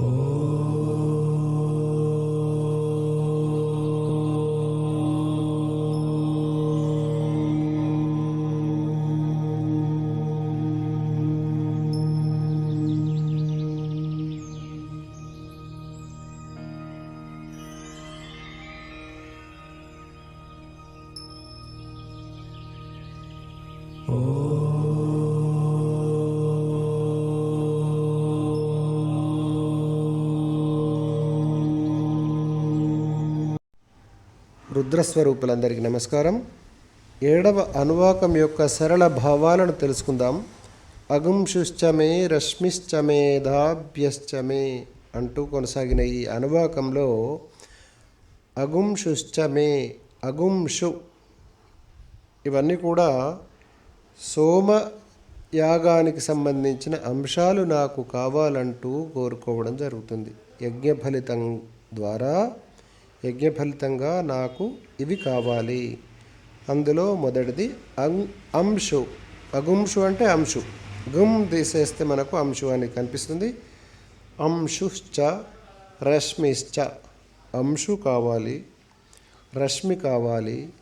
Oh. రుద్రస్వరూపులందరికీ నమస్కారం. ఏడవ అనువాకం యొక్క సరళ భావాలను తెలుసుకుందాం. అగుంశుశ్చమే రశ్మిశ్చమేధాభ్యశ్చమే అంటూ కొనసాగిన ఈ అనువాకంలో అగుంశుశ్చమే అగుంషు ఇవన్నీ కూడా సోమ యాగానికి సంబంధించిన అంశాలు నాకు కావాలంటూ కోరుకోవడం జరుగుతుంది. యజ్ఞ ఫలితం ద్వారా యజ్ఞ ఫలితంగా నాకు ఇవి కావాలి. అందులో మొదటిది అం అంశు. అగుంషు అంటే అంశు. గుమ్ తీసేస్తే మనకు అంశు అని కనిపిస్తుంది. అంశుశ్చ రశ్మిశ్చ. అంశు కావాలి. రశ్మి కావాలి.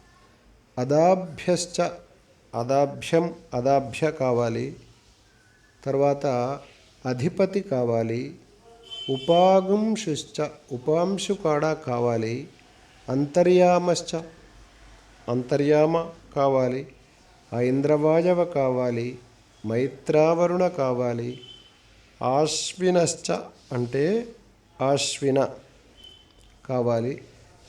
అదాభ్యశ్చ అదాభ్యం అదాభ్య కావాలి. తర్వాత అధిపతి కావాలి. ఉపాగుంశుశ్చ ఉపాంశు కాడా కావాలి అంతర్యామశ్చ అంతర్యామ కావాలి ఐంద్రవాయవ కావాలి మైత్రావరుణ కావాలి ఆశ్వినశ్చ అంటే ఆశ్విన కావాలి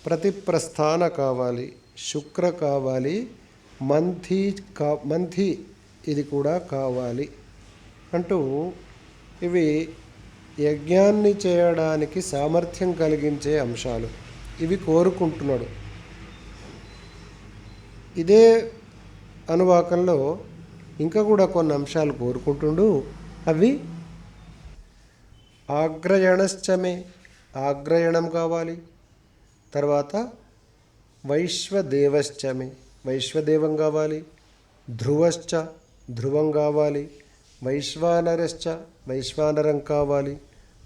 ప్రతిప్రస్థాన కావాలి శుక్ర కావాలి మంథి కా మంథి ఇది కూడా కావాలి అంటూ ఇవి యజ్ఞాన్ని చేయడానికి సామర్థ్యం కలిగించే అంశాలు. ఇవి కోరుకుంటున్నాడు. ఇదే అనువాకంలో ఇంకా కూడా కొన్ని అంశాలు కోరుకుంటుండు. అవి ఆగ్రయణశ్చమే. ఆగ్రయణం కావాలి. తర్వాత వైశ్వదేవశ్చమే. వైశ్వదేవం కావాలి. ధ్రువశ్చ ధ్రువం కావాలి. వైశ్వానరశ్చ వైశ్వానరం కావాలి.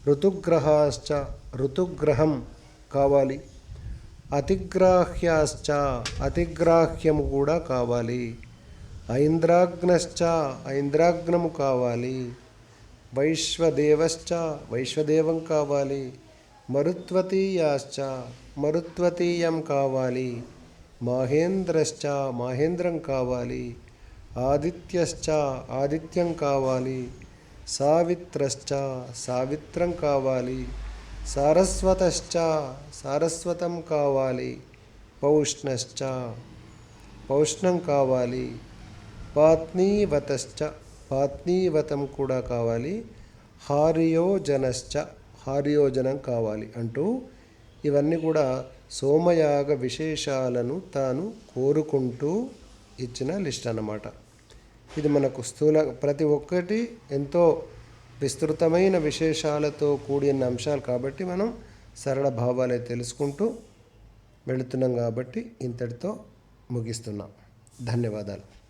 ఋతుగ్రహాశ్చ ఋతుగ్రహం కావాలి. అతిగ్రాహ్యాశ్చ అతిగ్రాహ్యము కూడా కావాలి. ఐంద్రాగ్నశ్చ ఐంద్రాగ్నము కావాలి. వైశ్వదేవశ్చ వైశ్వదేవం కావాలి. మరుత్వతీయాశ్చ మరుత్వతీయం కావాలి. మహేంద్రశ్చ మహేంద్రం కావాలి. ఆదిత్యశ్చ ఆదిత్యం కావాలి. సావిత్రశ్చ సావిత్రం కావాలి. సారస్వతశ్చ సారస్వతం కావాలి. పౌష్ణశ్చ పౌష్ణం కావాలి. పాత్నీవతశ్చ పాత్నీవతం కూడా కావాలి. హారియోజనశ్చ హారియోజనం కావాలి అంటూ ఇవన్నీ కూడా సోమయాగ విశేషాలను తాను కోరుకుంటూ ఇచ్చిన లిస్ట్ అన్నమాట. ఇది మనకు స్థూల ప్రతి ఒక్కటి ఎంతో విస్తృతమైన విశేషాలతో కూడిన అంశాలు కాబట్టి మనం సరళ భావాలే తెలుసుకుంటూ వెళుతున్నాం కాబట్టి ఇంతటితో ముగిస్తున్నాం. ధన్యవాదాలు.